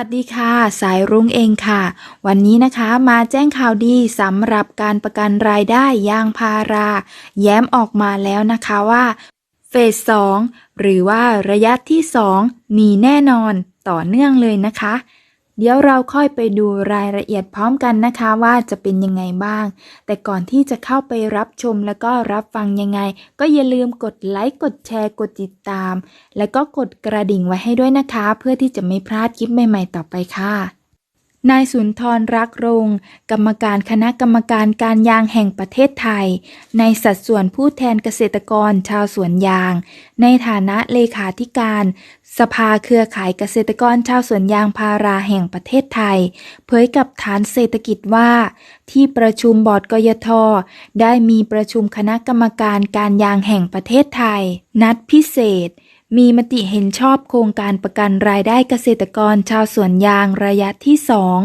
ัสดีค่ะ สายรุ้งเองค่ะ วันนี้นะคะมาแจ้งข่าวดีสำหรับการประกันรายได้ยางพารา แย้มออกมาแล้วนะคะว่า เฟสสองหรือว่าระยะที่สองมีแน่นอนต่อเนื่องเลยนะคะ เดี๋ยวเราค่อยไปดูรายละเอียดพร้อมกันนะคะว่าจะเป็นยังไงบ้าง แต่ก่อนที่จะเข้าไปรับชมแล้วก็รับฟังยังไง ก็อย่าลืมกดไลค์กดแชร์กดติดตาม และก็กดกระดิ่งไว้ให้ด้วยนะคะ เพื่อที่จะไม่พลาดคลิปใหม่ ๆ ต่อไปค่ะ นายสุนทรรักรงกรรมการคณะกรรมการการยางแห่งประเทศไทย ในสัดส่วนผู้แทนเกษตรกรชาวสวนยาง ในฐานะเลขาธิการ สภาเครือข่ายเกษตรกรชาวสวนยางพาราแห่งประเทศไทย เผยกับฐานเศรษฐกิจว่า ที่ประชุมบอร์ดกยท ได้มีประชุมคณะกรรมการการยางแห่งประเทศไทย นัดพิเศษ มีมติเห็นชอบโครงการประกันรายได้เกษตรกรชาวสวนยางระยะที่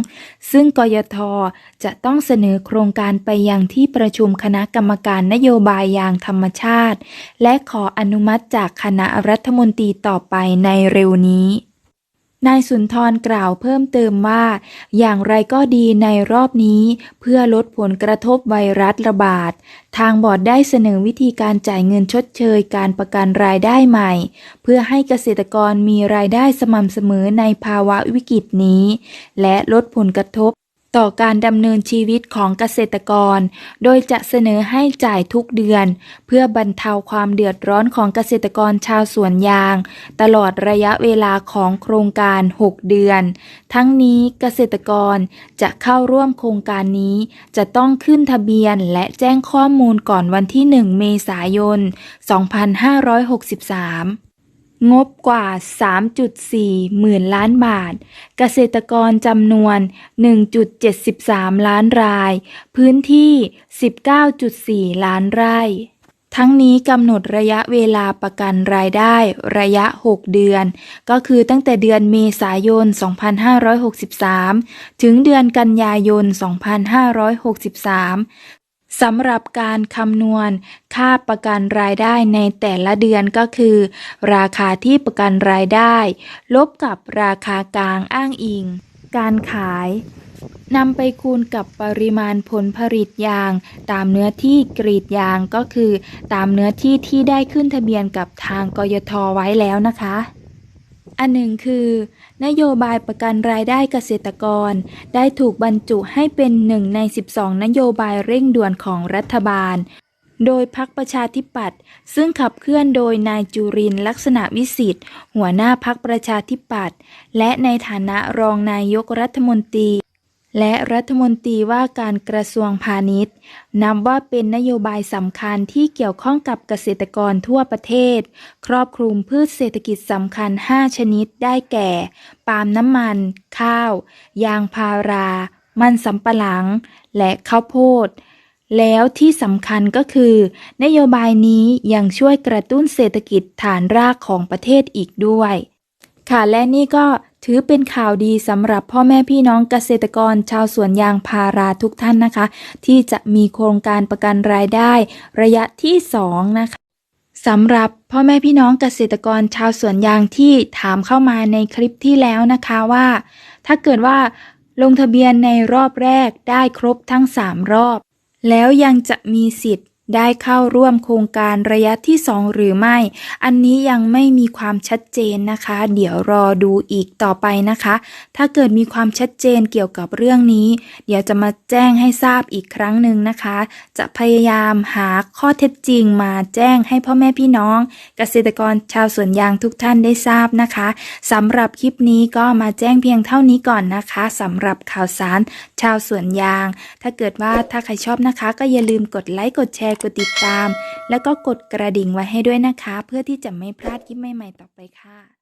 2 ซึ่งกยทจะต้องเสนอโครงการไปยังที่ประชุมคณะกรรมการนโยบายยางธรรมชาติ และขออนุมัติจากคณะรัฐมนตรีต่อไปในเร็วนี้ นายสุนทรกล่าวเพิ่มเติมว่า อย่างไรก็ดีในรอบนี้ เพื่อลดผลกระทบไวรัสระบาด ทางบอร์ดได้เสนอวิธีการจ่ายเงินชดเชยการประกันรายได้ใหม่ เพื่อให้เกษตรกรมีรายได้สม่ำเสมอในภาวะวิกฤตนี้ และลดผลกระทบ ต่อการดำเนินชีวิตของเกษตรกร โดยจะเสนอให้จ่ายทุกเดือน เพื่อบรรเทาความเดือดร้อนของเกษตรกรชาวสวนยาง ตลอดระยะเวลาของโครงการ 6 เดือน ทั้งนี้เกษตรกรจะเข้าร่วมโครงการนี้ จะต้องขึ้นทะเบียนและแจ้งข้อมูลก่อนวันที่ 1 เมษายน 2563 งบกว่า 3.4 หมื่นล้านบาท เกษตรกรจำนวน 1.73 ล้านราย พื้นที่ 19.4 ล้านไร่ ทั้งนี้กำหนดระยะเวลาประกันรายได้ระยะ 6 เดือน ก็คือตั้งแต่เดือนเมษายน 2563 ถึงเดือนกันยายน 2563 สำหรับการคำนวณค่าประกันรายได้ในแต่ละเดือนก็คือ ราคาที่ประกันรายได้ ลบกับราคากลางอ้างอิง การขายนำไปคูณกับปริมาณผลผลิตยาง ตามเนื้อที่กรีดยางก็คือ ตามเนื้อที่ที่ได้ขึ้นทะเบียนกับทางกยทไว้แล้วนะคะ อันหนึ่งคือ นโยบายประกันรายได้เกษตรกร ได้ถูกบรรจุให้เป็นหนึ่งใน 12 นโยบายเร่งด่วนของรัฐบาล โดยพักประชาธิปัตย์ซึ่งขับเคลื่อนโดยนายจุรินลักษณะวิสิทธิ์หัวหน้าพักประชาธิปัตย์และในฐานะรองนายกรัฐมนตรี และรัฐมนตรีว่าการกระทรวงพาณิชย์นับว่าเป็นนโยบายสำคัญที่เกี่ยวข้องกับเกษตรกรทั่วประเทศ ครอบคลุมพืชเศรษฐกิจสำคัญ 5 ชนิดได้แก่ ปาล์มน้ำมัน ข้าว ยางพารา มันสำปะหลัง และข้าวโพดแล้วที่สำคัญก็คือ นโยบายนี้ยังช่วยกระตุ้นเศรษฐกิจฐานรากของประเทศอีกด้วย ค่ะและนี่ก็ ถือเป็นข่าวดีสำหรับพ่อแม่พี่น้องเกษตรกรชาวสวนยางพาราทุกท่านนะคะ ที่จะมีโครงการประกันรายได้ ระยะที่2นะคะสำหรับพ่อแม่พี่น้องเกษตรกรชาวสวนยางที่ถามเข้ามาในคลิปที่แล้วนะคะว่า ถ้าเกิดว่าลงทะเบียนในรอบแรกได้ครบทั้ง 3 รอบ แล้วยังจะมีสิทธิ์ ได้เข้าร่วมโครงการระยะที่ 2 หรือไม่ อันนี้ยังไม่มีความชัดเจนนะคะ เดี๋ยวรอดูอีกต่อไปนะคะ ถ้าเกิดมีความชัดเจนเกี่ยวกับเรื่องนี้ เดี๋ยวจะมาแจ้งให้ทราบอีกครั้งหนึ่งนะคะ จะพยายามหาข้อเท็จจริงมาแจ้งให้พ่อแม่พี่น้อง เกษตรกรชาวสวนยางทุกท่านได้ทราบนะคะสำหรับคลิปนี้ก็มาแจ้งเพียงเท่านี้ก่อนนะคะสำหรับข่าวสารชาวสวนยาง ถ้าเกิดว่าถ้าใครชอบนะคะ ก็อย่าลืมกดไลค์กดแชร์ร์กดติดตาม แล้วก็กดกระดิ่งไว้ให้ด้วยนะคะ เพื่อที่จะไม่พลาดคลิปใหม่ๆต่อไปค่ะ